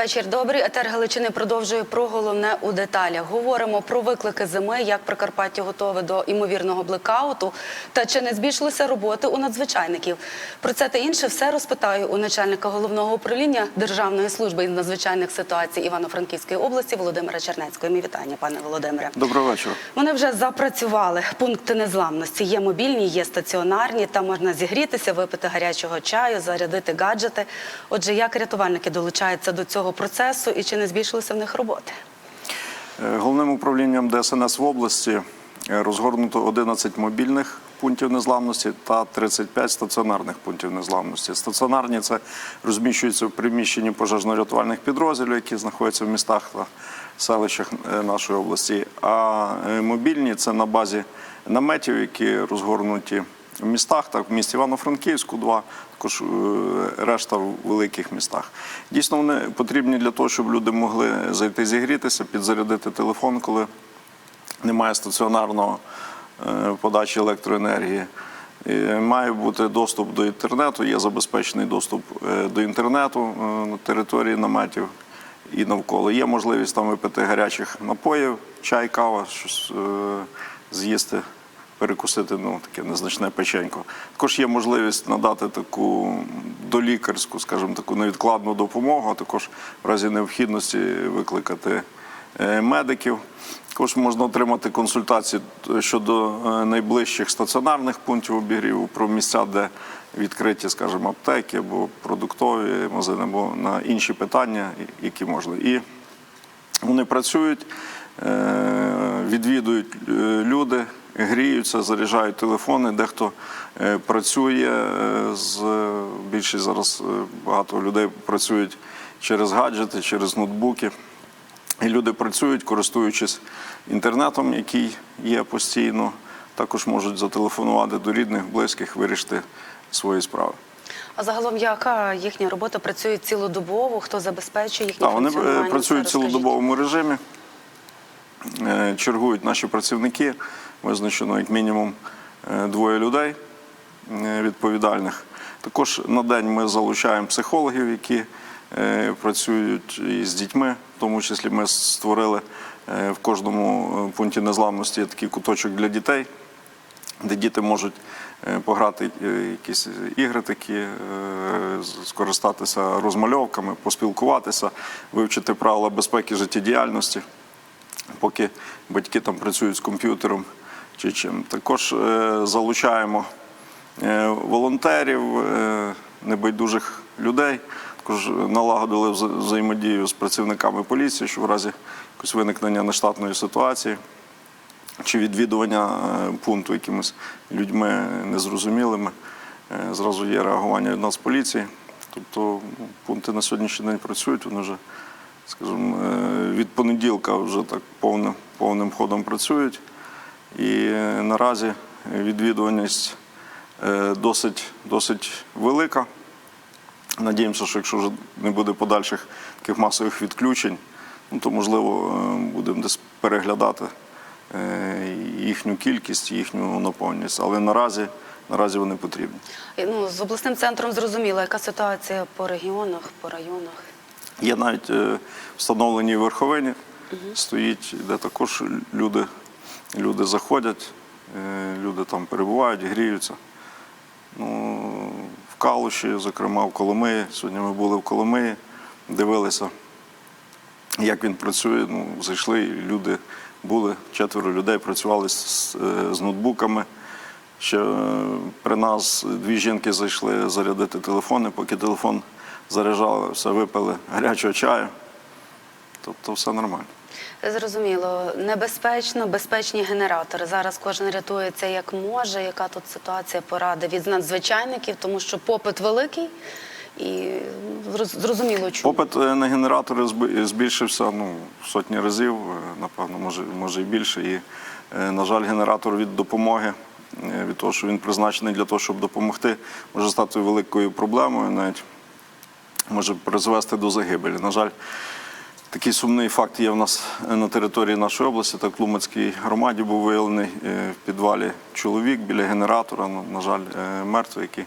Вечір добрий. Етер Галичини продовжує про головне у деталях. Говоримо про виклики зими, як Прикарпаття готове до імовірного блекауту та чи не збільшилися роботи у надзвичайників. Про це та інше все розпитаю у начальника головного управління Державної служби із надзвичайних ситуацій Івано-Франківської області Володимира Чернецького. Мій вітання, пане Володимире. Доброго вечора. Вони вже запрацювали. Пункти незламності є мобільні, є стаціонарні. Там можна зігрітися, випити гарячого чаю, зарядити гаджети. Отже, як рятувальники долучаються до цього процесу і чи не збільшилися в них роботи? Е, Головним управлінням ДСНС в області е, розгорнуто 11 мобільних пунктів незламності та 35 стаціонарних пунктів незламності. Стаціонарні це розміщуються в приміщенні пожежно-рятувальних підрозділів, які знаходяться в містах та селищах е, нашої області. А мобільні це на базі наметів, які розгорнуті в містах, так в місті Івано-Франківську, два, також е, решта в великих містах. Дійсно, вони потрібні для того, щоб люди могли зайти зігрітися, підзарядити телефон, коли немає стаціонарного е, подачі електроенергії. Має бути доступ до інтернету, є забезпечений доступ е, до інтернету на території наметів і навколо. Є можливість там випити гарячих напоїв, чай, кава, щось з'їсти, перекусити ну, таке незначне печенько. Також є можливість надати таку долікарську, скажімо, таку невідкладну допомогу, а також в разі необхідності викликати е, медиків. Також можна отримати консультації щодо е, найближчих стаціонарних пунктів обігріву про місця, де відкриті, скажімо, аптеки або продуктові магазини, або на інші питання, які можна. І вони працюють, е, відвідують е, люди, гріються, заряджають телефони. Дехто е, працює е, з більшість зараз е, багато людей працюють через гаджети, через ноутбуки. І люди працюють, користуючись інтернетом, який є постійно. Також можуть зателефонувати до рідних, близьких, вирішити свої справи. А загалом, яка їхня робота працює цілодобово? Хто забезпечує їхнє Так, вони е, працюють в цілодобовому режимі, е, чергують наші працівники. Визначено як мінімум е, двоє людей е, відповідальних. Також на день ми залучаємо психологів, які е, працюють із дітьми. В тому числі ми створили е, в кожному е, пункті незламності такий куточок для дітей, де діти можуть е, пограти е, якісь ігри такі, е, скористатися розмальовками, поспілкуватися, вивчити правила безпеки життєдіяльності, поки батьки там працюють з комп'ютером чи чим. Також е, залучаємо е, волонтерів, е, небайдужих людей. Також налагодили взаємодію з працівниками поліції, що в разі якогось виникнення нештатної ситуації чи відвідування пункту якимись людьми незрозумілими. Зразу є реагування від нас поліції. Тобто пункти на сьогоднішній день працюють, вони вже, скажімо, е, від понеділка вже так повним, повним ходом працюють. І е, наразі відвідуваність е, досить, досить велика. Надіємося, що якщо вже не буде подальших таких масових відключень, ну, то можливо будемо десь переглядати їхню кількість, їхню наповненість. Але наразі, наразі вони потрібні. Ну, з обласним центром зрозуміло, яка ситуація по регіонах, по районах. Є навіть е, встановлені верховині, стоїть, де також люди, люди заходять, е, люди там перебувають, гріються. Ну, в Калуші, зокрема, в Коломиї. Сьогодні ми були в Коломиї, дивилися, як він працює. Ну, зайшли, люди були, четверо людей працювали з, е, з ноутбуками. Ще е, при нас дві жінки зайшли зарядити телефони, поки телефон заряджали, все випили гарячого чаю. Тобто все нормально. Зрозуміло, небезпечно, безпечні генератори. Зараз кожен рятується як може. Яка тут ситуація поради від надзвичайників, тому що попит великий і зрозуміло чому. Попит е, на генератори збільшився ну, сотні разів, е, напевно, може, може і більше. І, е, на жаль, генератор від допомоги, від того, що він призначений для того, щоб допомогти, може стати великою проблемою, навіть може призвести до загибелі. На жаль, такий сумний факт є в нас на території нашої області. Так, в Лумацькій громаді був виявлений е, в підвалі чоловік біля генератора, ну, на жаль, е, мертвий, який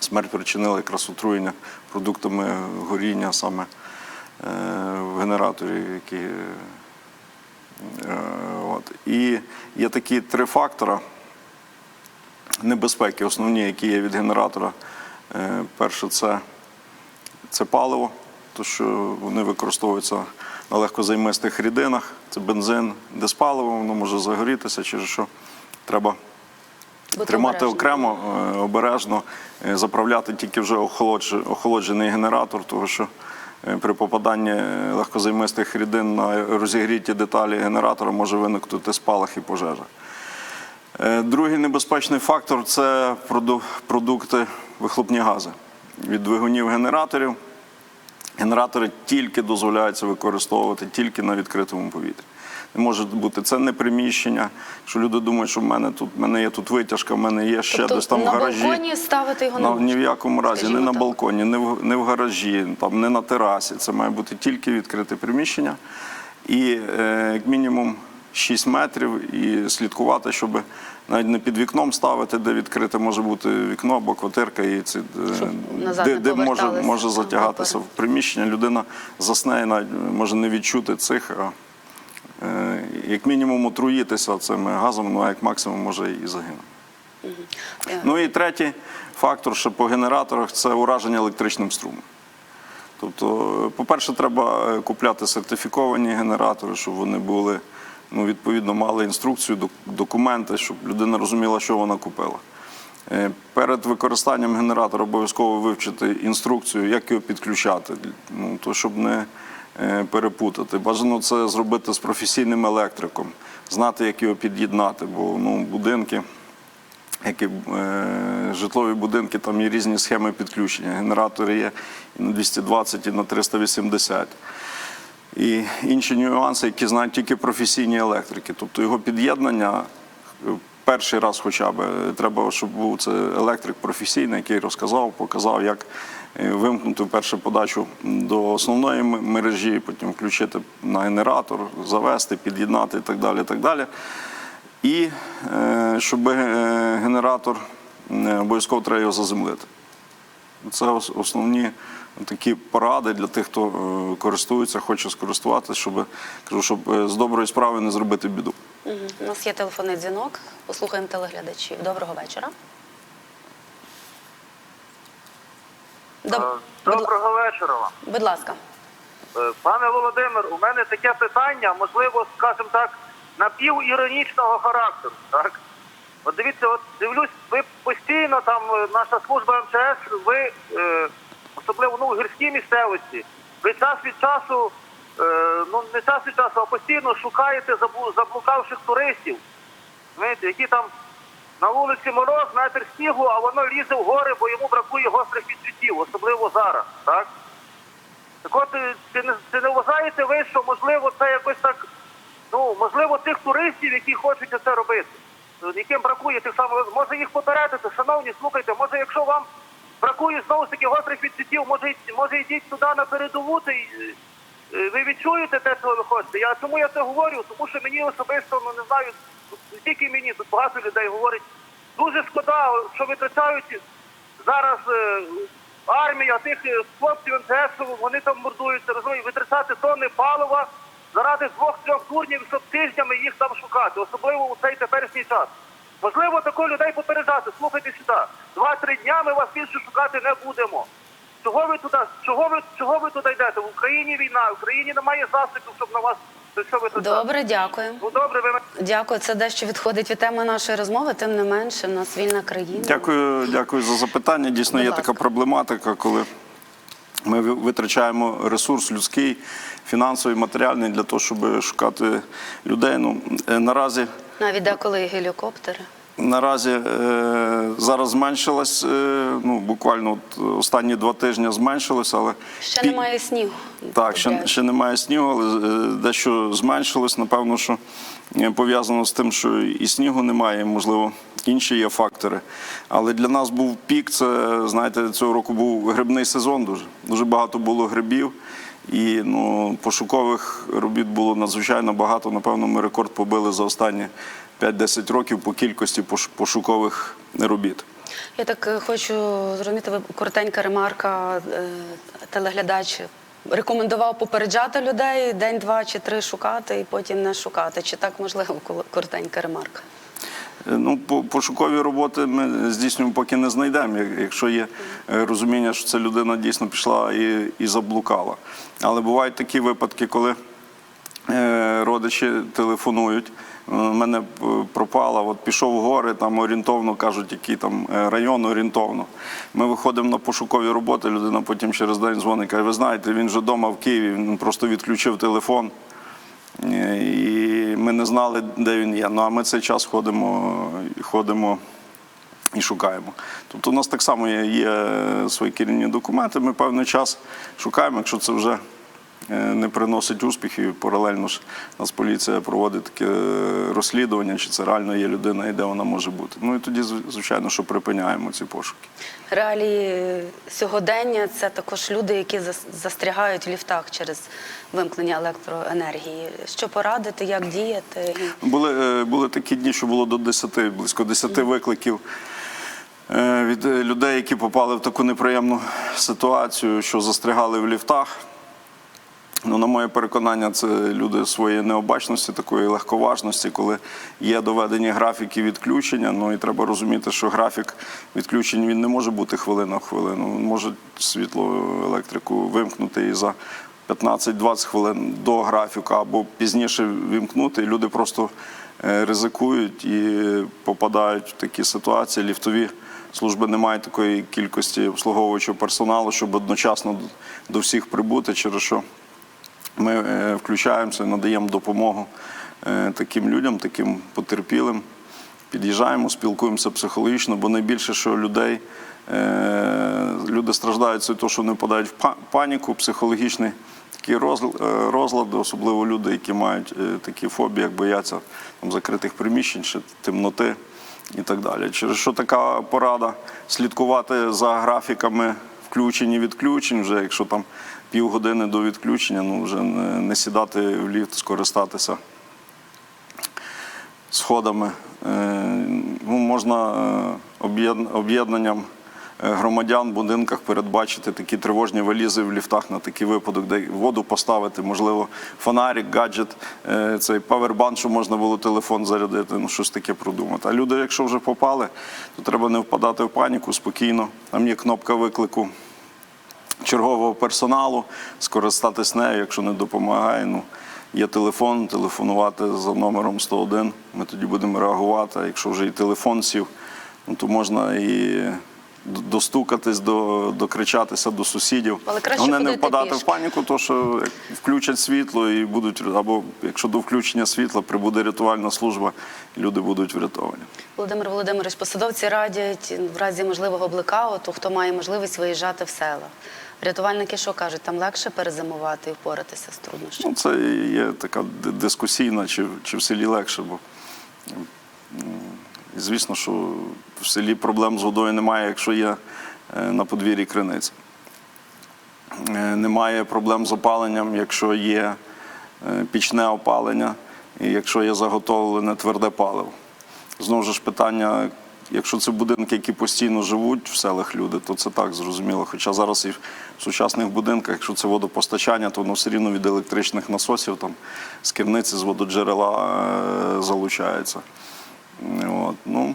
Смерть причинила якраз отруєння продуктами горіння саме в генераторі, які. е, От. І є такі три фактора небезпеки, основні, які є від генератора. Е, Перше, це, це паливо, то що вони використовуються на легкозаймистих рідинах. Це бензин, диспаливо, воно може загорітися, через що треба Бути тримати окремо, е, обережно, е, заправляти тільки вже охолоджений генератор, тому що е, при попаданні е, легкозаймистих рідин на розігріті деталі генератора може виникнути спалах і пожежа. Другий небезпечний фактор це продукти вихлопні гази від двигунів генераторів. Генератори тільки дозволяється використовувати тільки на відкритому повітрі. Не може бути це не приміщення, що люди думають, що в мене тут в мене є тут витяжка, в мене є ще Тобто десь там в на гаражі. балконі ставити його не Ну, можна? ні в якому разі, не скажімо на так. балконі, не в, не в гаражі, там, не на терасі. Це має бути тільки відкрите приміщення. І е, як мінімум 6 метрів і слідкувати, щоб навіть не під вікном ставити, де відкрите може бути вікно або квартирка, і це, е, де, де може, може затягатися в приміщення. Людина засне і навіть може не відчути цих. А, е, як мінімум отруїтися цими газами, ну а як максимум може і загинути. Е, Ну і третій фактор, що по генераторах це ураження електричним струмом. Тобто, е, по-перше, треба е, купляти сертифіковані генератори, щоб вони були, ну, відповідно, мали інструкцію, документи, щоб людина розуміла, що вона купила. Е, Перед використанням генератора обов'язково вивчити інструкцію, як його підключати, ну, то щоб не е, перепутати. Бажано це зробити з професійним електриком, знати, як його під'єднати, бо ну, будинки як і е, житлові будинки, там є різні схеми підключення. Генератори є і на 220, і на 380. І інші нюанси, які знають тільки професійні електрики. Тобто його під'єднання е, перший раз хоча б е, треба, щоб був це електрик професійний, який розказав, показав, як е, вимкнути вперше подачу до основної мережі, потім включити на генератор, завести, під'єднати і так далі. Так далі. І щоб генератор обов'язково треба його заземлити. Це основні такі поради для тих, хто е, користується, хоче скористуватися, щоб, кажу, щоб е, з доброї справи не зробити біду. У нас є телефонний дзвінок. Послухаємо телеглядачів. Доброго вечора. Доб... Е, Будь... Доброго вечора вам. Будь ласка. Пане Володимир, у мене таке питання, можливо, скажімо так, напівіронічного характеру. Так? От дивіться, от дивлюсь, ви постійно там, наша служба МЧС, ви, е, особливо ну, в гірській місцевості, ви час від часу, е, ну не час від часу, а постійно шукаєте заблукавших туристів, знаєте, які там на вулиці мороз, метр снігу, а воно лізе в гори, бо йому бракує гострих відчуттів, особливо зараз. Так? Так от, е, чи не, чи не вважаєте ви, що можливо це якось так, ну, можливо, тих туристів, які хочуть це робити, е, яким бракує тих самих, може їх попередити, шановні, слухайте, може, якщо вам бракує знову ж таки гострих відчуттів, може, може йдіть туди на передову, е, е, ви відчуєте те, що ви хочете. Я чому я це говорю? Тому що мені особисто, ну не знаю, не тільки мені, тут багато людей говорить, дуже шкода, що витрачають зараз е, армія тих е, хлопців МТС, вони там мордуються, розумієте, витрачати тонни палива заради двох-трьох турнів, щоб тижнями їх там шукати, особливо у цей теперішній час. Можливо, такого людей попереджати. Слухайте сюди. Два-три дня ми вас більше шукати не будемо. Чого ви туди? Чого ви чого ви туди йдете? В Україні війна, в Україні немає засобів, щоб на вас що ви тут. Добре, дякую. Ну добре, ви. Дякую. Це дещо відходить від теми нашої розмови. Тим не менше, в нас вільна країна. Дякую, дякую за запитання. Дійсно, Будь є ласка. така проблематика, коли ми витрачаємо ресурс людський, фінансовий, матеріальний для того, щоб шукати людей. Ну, е, наразі Навіть деколи і гелікоптери. Наразі е, зараз зменшилось, е, ну буквально от останні два тижні зменшилось, але Ще немає снігу. Так, ще, ще немає снігу, але е, дещо зменшилось. Напевно, що пов'язано з тим, що і снігу немає, можливо, інші є фактори. Але для нас був пік. Це знаєте, цього року був грибний сезон. Дуже дуже багато було грибів. І ну, пошукових робіт було надзвичайно багато. Напевно, ми рекорд побили за останні 5-10 років по кількості пошукових робіт. Я так е, хочу зрозуміти, ви коротенька ремарка, е, телеглядач рекомендував попереджати людей день, два чи три шукати і потім не шукати. Чи так можливо коротенька ремарка? Е, Ну, пошукові роботи ми здійснюємо, поки не знайдемо. Якщо є е, розуміння, що ця людина дійсно пішла і, і заблукала. Але бувають такі випадки, коли е, родичі телефонують. Мене пропала, от пішов в гори, там орієнтовно кажуть, який там район орієнтовно. Ми виходимо на пошукові роботи, людина потім через день дзвонить, каже, ви знаєте, він вже вдома в Києві, він просто відключив телефон. Не знали, де він є. Ну а ми цей час ходимо, ходимо і шукаємо. Тобто у нас так само є, є свої керівні документи. Ми певний час шукаємо, якщо це вже не приносить успіхів, паралельно ж нас поліція проводить таке е, розслідування, чи це реально є людина і де вона може бути. Ну і тоді, звичайно, що припиняємо ці пошуки. Реалії сьогодення це також люди, які зас- застрягають в ліфтах через вимкнення електроенергії. Що порадити, як діяти? Були, е, були такі дні, що було до 10, близько 10 викликів е, від е, людей, які попали в таку неприємну ситуацію, що застрягали в ліфтах. Ну, на моє переконання, це люди своєї необачності, такої легковажності, коли є доведені графіки відключення. Ну і треба розуміти, що графік відключень він не може бути хвилина в хвилину. Може світло електрику вимкнути і за 15-20 хвилин до графіку або пізніше вімкнути. І люди просто е, ризикують і попадають в такі ситуації. Ліфтові служби не мають такої кількості обслуговуючого персоналу, щоб одночасно до всіх прибути, через що ми е, включаємося, надаємо допомогу е, таким людям, таким потерпілим. Під'їжджаємо, спілкуємося психологічно, бо найбільше, що людей е, люди страждають від того, що вони впадають в паніку, психологічний такий розлад, особливо люди, які мають такі фобії, як бояться там, закритих приміщень, чи темноти і так далі. Через що така порада слідкувати за графіками включень і відключень, вже якщо там півгодини до відключення, ну вже не, сідати в ліфт, скористатися сходами. Е, ну, можна е, об'єднанням е, громадян в будинках передбачити такі тривожні валізи в ліфтах на такий випадок, де воду поставити, можливо, фонарик, гаджет, цей павербанк, щоб можна було телефон зарядити, ну щось таке продумати. А люди, якщо вже попали, то треба не впадати в паніку спокійно. Там є кнопка виклику чергового персоналу, скористатись нею, якщо не допомагає. Ну, є телефон, телефонувати за номером 101. Ми тоді будемо реагувати. А Якщо вже і телефон сів, ну, то можна і достукатись, до, докричатися до сусідів. Але краще не впадати в паніку, то що включать світло і будуть, або якщо до включення світла прибуде рятувальна служба, люди будуть врятовані. Володимир Володимирович, посадовці радять в разі можливого блекауту, хто має можливість виїжджати в села. Рятувальники що кажуть, там легше перезимувати і впоратися з труднощами? Ну, це є така дискусійна, чи, чи в селі легше, бо звісно, що в селі проблем з водою немає, якщо є е, на подвір'ї криниця. Е, Немає проблем з опаленням, якщо є е, пічне опалення і якщо є заготовлене тверде паливо. Знову ж питання, якщо це будинки, які постійно живуть в селах люди, то це так зрозуміло. Хоча зараз і в сучасних будинках, якщо це водопостачання, то воно все рівно від електричних насосів, там, з керниці, з вододжерела е, залучається. От, ну,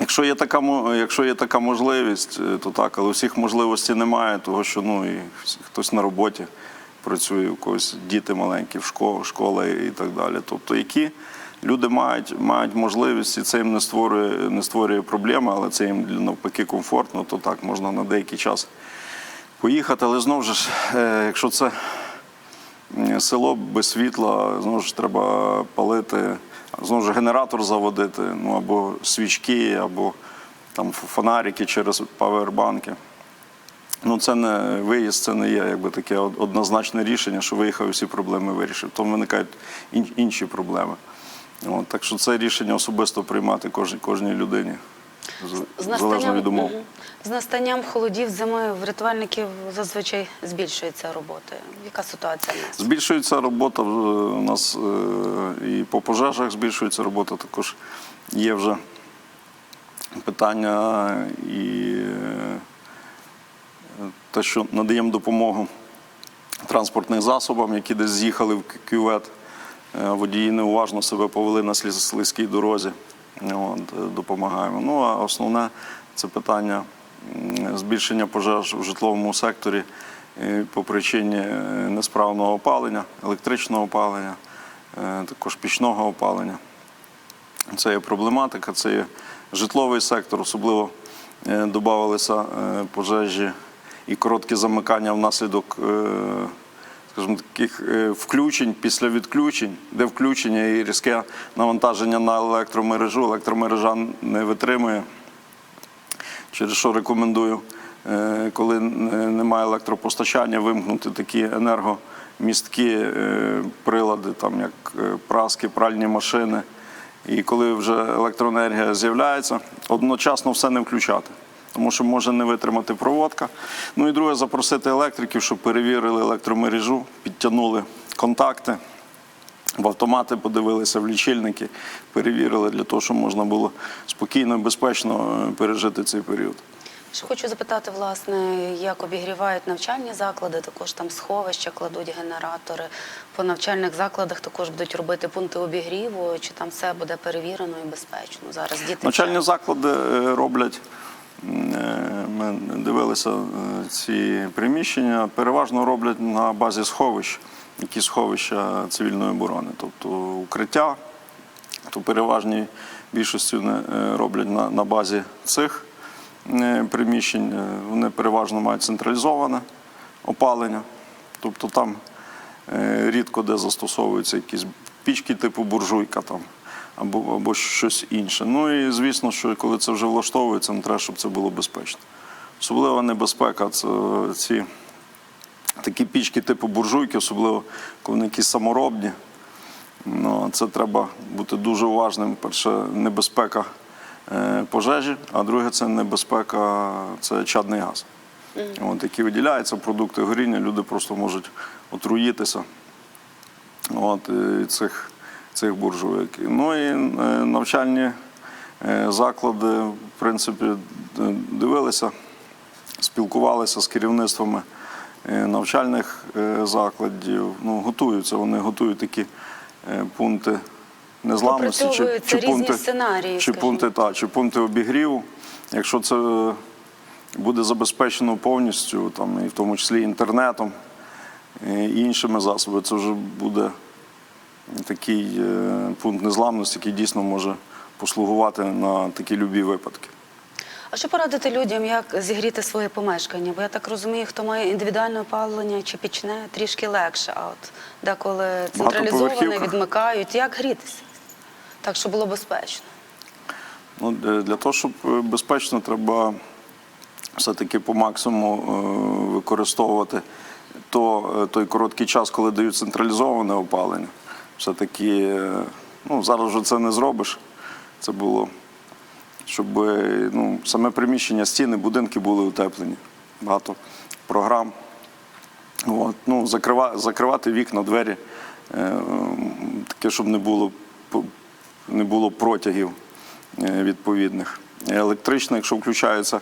Якщо є така якщо є така можливість, е, то так, але всіх можливостей немає, того що ну і хтось на роботі працює, у когось діти маленькі в школі, школа і так далі. Тобто, які люди мають, мають можливість, і це їм не створює, не створює проблеми, але це їм навпаки комфортно, то так можна на деякий час поїхати. Але знову ж, е, якщо це село без світла, знову ж треба палити, знову ж генератор заводити, ну або свічки, або там фонарики через павербанки. Ну, це не виїзд, це не є якби таке однозначне рішення, що виїхав і всі проблеми вирішив. Тому виникають інші проблеми. От, так що це рішення особисто приймати кожній, кожній людині. з- Залежно від умов. З настанням холодів зими в рятувальників зазвичай збільшується роботи. Яка ситуація в нас? Збільшується робота у нас і по пожежах збільшується робота. Також є вже питання і е, те, що надаємо допомогу транспортних засобам, які десь з'їхали в кювет. Е, Водії неуважно себе повели на слизькій дорозі. От, е, допомагаємо. Ну а основне це питання збільшення пожеж в житловому секторі по причині е, несправного опалення, електричного опалення, також пічного опалення. Це є проблематика, це є житловий сектор, особливо додавалися пожежі і короткі замикання внаслідок, скажімо, таких е, включень після відключень, де включення і різке навантаження на електромережу. Електромережа не витримує. Через що рекомендую, е, коли немає електропостачання, вимкнути такі енергомісткі е, прилади, там як праски, пральні машини. І коли вже електроенергія з'являється, одночасно все не включати. Тому що може не витримати проводка. Ну і друге, запросити електриків, щоб перевірили електромережу, підтягнули контакти, в автомати подивилися, в лічильники, перевірили для того, щоб можна було спокійно і безпечно е, пережити цей період. Хочу запитати, власне, як обігрівають навчальні заклади, також там сховища кладуть генератори. По навчальних закладах також будуть робити пункти обігріву, чи там все буде перевірено і безпечно. Зараз діти Навчальні заклади е, роблять. Ми дивилися е, ці приміщення, переважно роблять на базі сховищ, які сховища цивільної оборони, тобто укриття, то переважній більшості е, роблять на, на базі цих е, приміщень. Вони переважно мають централізоване опалення, тобто там рідко де застосовуються якісь пічки типу буржуйка там або, або щось інше. Ну і звісно, що коли це вже влаштовується, ну, треба, щоб це було безпечно. Особлива небезпека це ці такі пічки типу буржуйки, особливо коли вони якісь саморобні. Ну, це треба бути дуже уважним. Перше, небезпека е, пожежі, а друге це небезпека, це чадний газ. От, які виділяються продукти горіння, люди просто можуть отруїтися от, е, від цих, цих буржуйок. Ну і е, навчальні е, заклади, в принципі, дивилися, спілкувалися з керівництвами е, навчальних закладів. Ну, готуються, вони готують такі пункти незламності чи, чи пункти, сценарії, чи скажімо. пункти, та, чи пункти обігріву. Якщо це буде забезпечено повністю, там, і в тому числі інтернетом і іншими засобами, це вже буде такий е, пункт незламності, який дійсно може послугувати на такі любі випадки. А що порадити людям, як зігріти своє помешкання? Бо я так розумію, хто має індивідуальне опалення чи пічне, трішки легше. А от деколи централізоване відмикають, як грітися? Так, щоб було безпечно. Ну, для для того, щоб е, безпечно, треба все-таки по максимуму е, використовувати то, е, той короткий час, коли дають централізоване опалення. Все-таки е, ну, зараз вже це не зробиш. Це було, щоб е, ну, саме приміщення, стіни, будинки були утеплені. Багато програм. От, ну, закрива, закривати вікна, двері, е, таке, щоб не було, не було протягів е, відповідних. Електричне, якщо включаються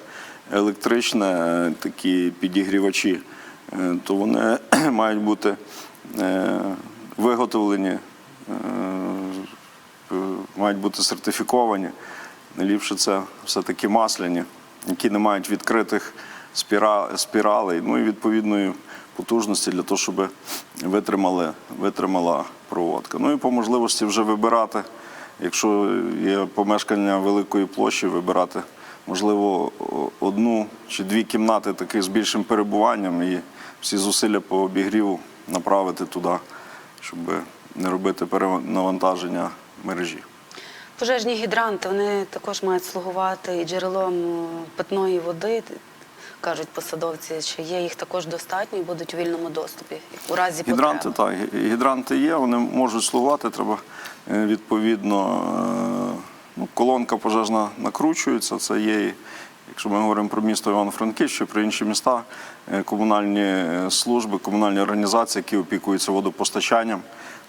електричне, такі підігрівачі, то вони мають бути виготовлені, мають бути сертифіковані. Найліпше це все-таки масляні, які не мають відкритих спіралей, ну і відповідної потужності для того, щоб витримали, витримала проводка. Ну і по можливості вже вибирати, якщо є помешкання великої площі, вибирати, можливо, одну чи дві кімнати таки з більшим перебуванням і всі зусилля по обігріву направити туди, щоб не робити перенавантаження мережі. Пожежні гідранти вони також мають слугувати і джерелом е, питної води. Кажуть посадовці, що є їх також достатньо і будуть у вільному доступі у разі Гідранти, потреби. так, гідранти є, вони можуть слугувати. Треба е, відповідно, е, ну, колонка пожежна накручується. Це є, якщо ми говоримо про місто Івано-Франківськ чи про інші міста, комунальні служби, комунальні організації, які опікуються водопостачанням,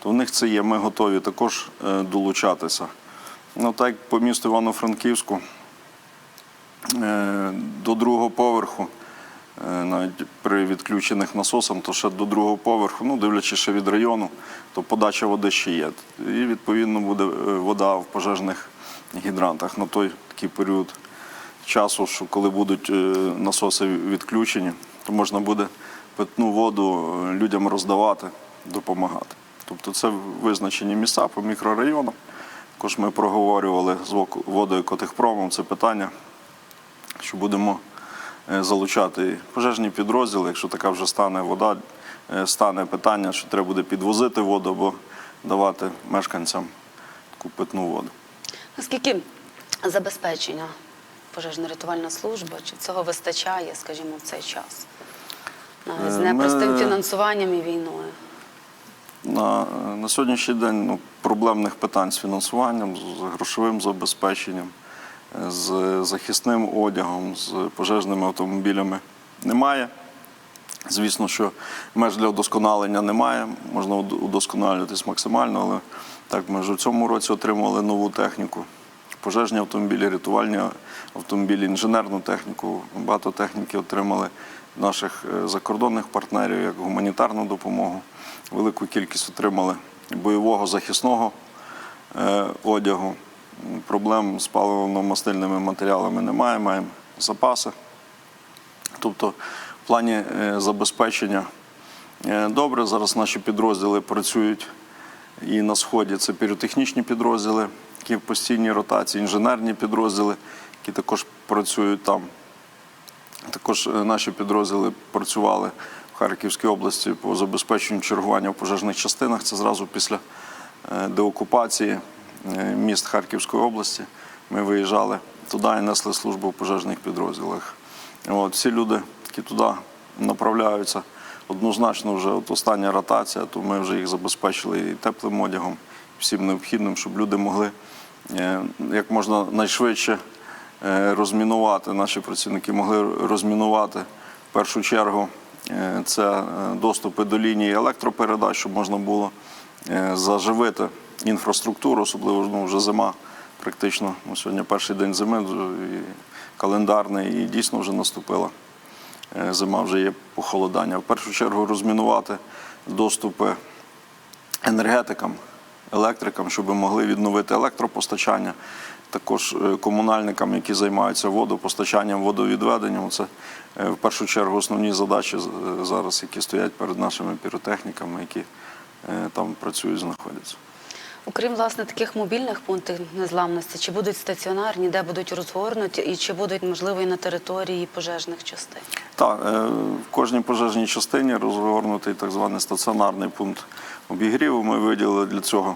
то в них це є. Ми готові також е, долучатися. Ну так по місту Івано-Франківську е, до другого поверху е, навіть при відключених насосам, то ще до другого поверху, ну дивлячись ще від району, то подача води ще є. І відповідно буде вода в пожежних гідрантах на той такий період часу, що коли будуть насоси відключені, то можна буде питну воду людям роздавати, допомагати. Тобто це визначені місця по мікрорайонам. Також ми проговорювали з Вок- водоекотехпромом це питання, що будемо е, залучати пожежні підрозділи, якщо така вже стане вода, е, стане питання, що треба буде підвозити воду або давати мешканцям таку питну воду. Наскільки забезпечення пожежно-рятувальна служба, чи цього вистачає, скажімо, в цей час? З Е, ми- непростим фінансуванням і війною. На, на сьогоднішній день ну, проблемних питань з фінансуванням, з грошовим забезпеченням, е, з захисним одягом, з пожежними автомобілями немає. Звісно, що меж для удосконалення немає, можна уд- удосконалюватись максимально, але так ми вже у цьому році отримали нову техніку. Пожежні автомобілі, рятувальні автомобілі, інженерну техніку. Багато техніки отримали наших е, закордонних партнерів як гуманітарну допомогу. Велику кількість отримали бойового захисного е, одягу. Проблем з паливно-мастильними матеріалами немає, маємо запаси. Тобто, в плані е, забезпечення добре. Зараз наші підрозділи працюють і на сході це піротехнічні підрозділи, які в постійній ротації, інженерні підрозділи, які також працюють там. Також е, наші підрозділи працювали в Харківській області по забезпеченню чергування в пожежних частинах. Це зразу після е, деокупації е, міст Харківської області. Ми виїжджали туди і несли службу в пожежних підрозділах. От, всі люди, які туди направляються, однозначно вже от остання ротація, то ми вже їх забезпечили і теплим одягом, всім необхідним, щоб люди могли е, як можна найшвидше е, розмінувати. Наші працівники могли розмінувати в першу чергу. е, Це доступи до лінії електропередач, щоб можна було заживити інфраструктуру, особливо ну, вже зима. Практично ну, сьогодні перший день зими і календарний, і дійсно вже наступила. Зима вже є похолодання. В першу чергу розмінувати доступи енергетикам, електрикам, щоб могли відновити електропостачання, також е, комунальникам, які займаються водопостачанням, водовідведенням. Це е, в першу чергу основні задачі е, зараз, які стоять перед нашими піротехніками, які там працюють, знаходяться. Окрім власне таких мобільних пунктів незламності, чи будуть стаціонарні, де будуть розгорнуті, і чи будуть можливо і на території пожежних частин? Так, в кожній пожежній частині розгорнутий так званий стаціонарний пункт обігріву. Ми виділили для цього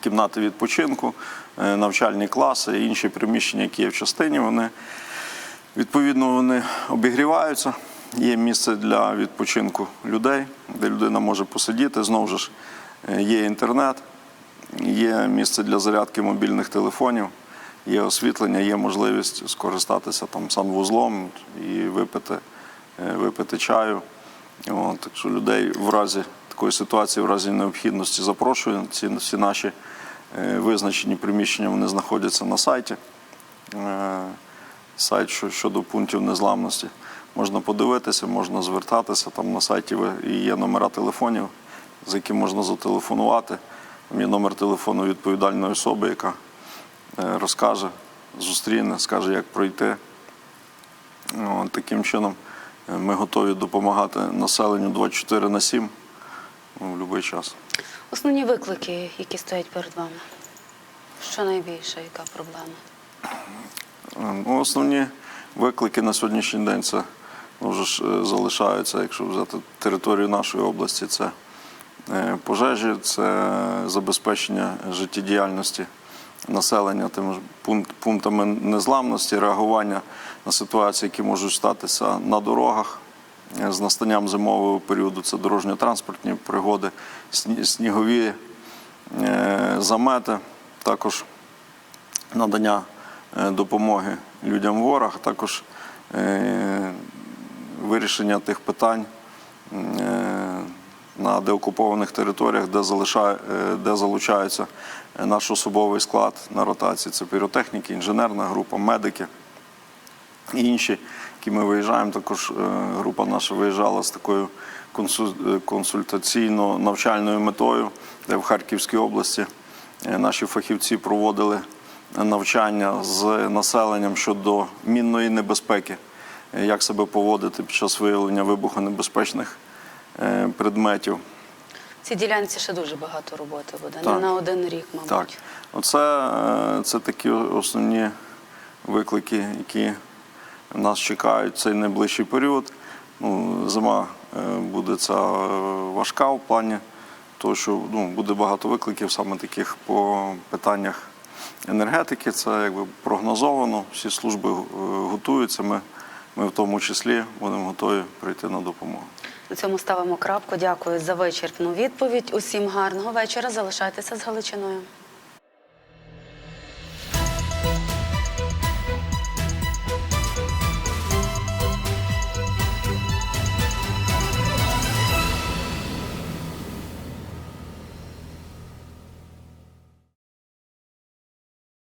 кімнати відпочинку, е, навчальні класи, інші приміщення, які є в частині. Вони відповідно вони обігріваються. Є місце для відпочинку людей, де людина може посидіти. Знову ж е, є інтернет, є місце для зарядки мобільних телефонів, є освітлення, є можливість скористатися там санвузлом і випити, е, випити чаю. От, так що людей в разі такої ситуації, в разі необхідності запрошую. Ці всі наші е, визначені приміщення вони знаходяться на сайті. Е, Сайт що- щодо пунктів незламності. Можна подивитися, можна звертатися. Там на сайті є номера телефонів, за які можна зателефонувати. Там є номер телефону відповідальної особи, яка е, розкаже, зустріне, скаже, як пройти. Таким чином ми готові допомагати населенню 24 на 7 ну, в будь-який час. Основні виклики, які стоять перед вами? Що найбільше, яка проблема? Ну, основні виклики на сьогоднішній день це ну, вже ж, е, залишаються, якщо взяти територію нашої області, це е, пожежі, це забезпечення життєдіяльності населення тими ж пункт- пунктами незламності, реагування на ситуації, які можуть статися на дорогах. З настанням зимового періоду це дорожньо-транспортні пригоди, снігові е, замети, також надання е, допомоги людям в горах, також е, вирішення тих питань на деокупованих територіях, де, залишає, де залучається наш особовий склад на ротації. Це піротехніки, інженерна група, медики і інші, які ми виїжджаємо. Також е, група наша виїжджала з такою е, консультаційно-навчальною метою, де в Харківській області е, наші фахівці проводили навчання з населенням щодо мінної небезпеки, як себе поводити під час виявлення вибухонебезпечних предметів. Цій ділянці ще дуже багато роботи буде. Не на один рік, мабуть. Так, оце це такі основні виклики, які нас чекають цей найближчий період. Ну, зима е, буде ця е, важка в плані того, що ну, буде багато викликів саме таких по питаннях енергетики. Це якби прогнозовано. Всі служби е, готуються. Ми, ми в тому числі будемо готові прийти на допомогу. На цьому ставимо крапку. Дякую за вичерпну відповідь. Усім гарного вечора. Залишайтеся з Галичиною.